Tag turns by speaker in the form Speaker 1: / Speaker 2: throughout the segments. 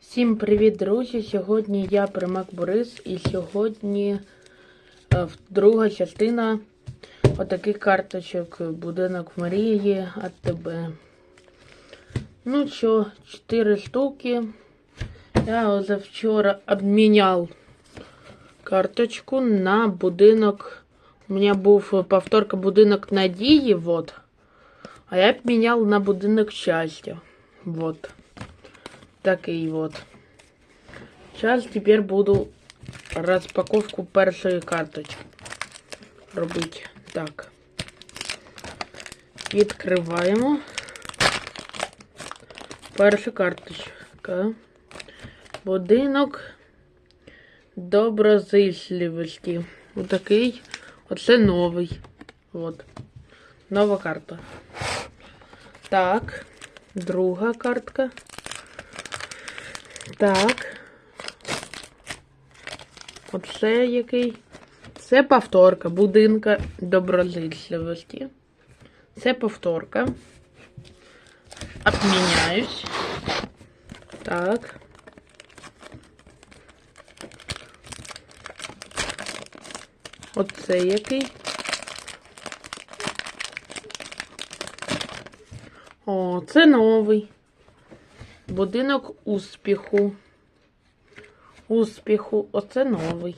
Speaker 1: Всім привіт, друзі! Сьогодні я Примак Борис і сьогодні е, друга частина отаких карточок Будинок Марії АТБ. Ну що, 4 штуки. Я вчора обміняв карточку на будинок. У мене був повторка будинок Надії, вот. А я обміняв на будинок щастя. Вот. Такий вот. Сейчас теперь буду розпаковку першої карточки робити. Так. Відкриваємо. Перша карточка. Будинок доброзичливості. Отакий. Оце новий. От. Нова карта. Так. Друга картка. Так. Оце який. Це повторка будинка доброзичливості. Це повторка. Обміняюсь. Так. Оце який. О, це новий. Будинок успіху. Успіху. Оце новий.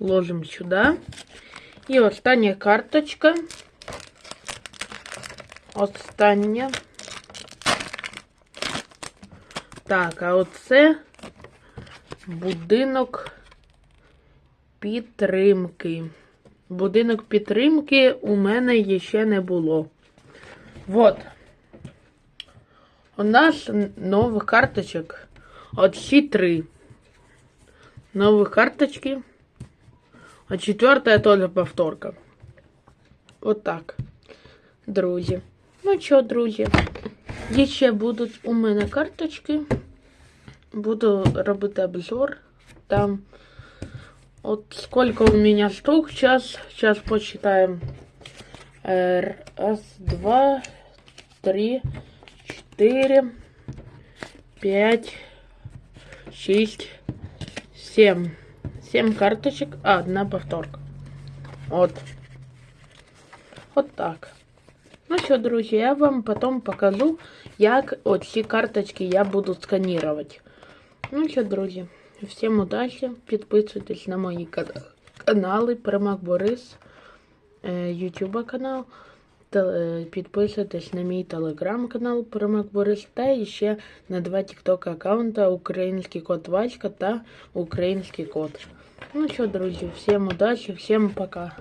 Speaker 1: Ложимо сюди. І остання карточка. Остання. Так, а оце будинок підтримки. Будинок підтримки у мене ще не було. Вот. У нас новых карточек. От всі три. Новые карточки. А четвертая тоже повторка. Вот так. Друзі. Ну що, друзі? Є ще будуть у мене карточки. Буду робити обзор. Там. Вот сколько у меня штук сейчас. Сейчас посчитаем. Э, Раз, два, три, четыре, пять, шесть, семь. Семь карточек, а одна повторка. Вот. Вот так. Ну що, друзі, я вам потом покажу, як оці карточки я буду сканувати. Ну що, друзі, всім удачі. Підписуйтесь на мої кана- канали. Примак Борис, е, Ютуба канал. Е, Підписуйтесь на мій телеграм-канал Примак Борис та ще на два тікток аккаунта Український код Васька та Український код. Ну що, друзі, всім удачі, всім пока.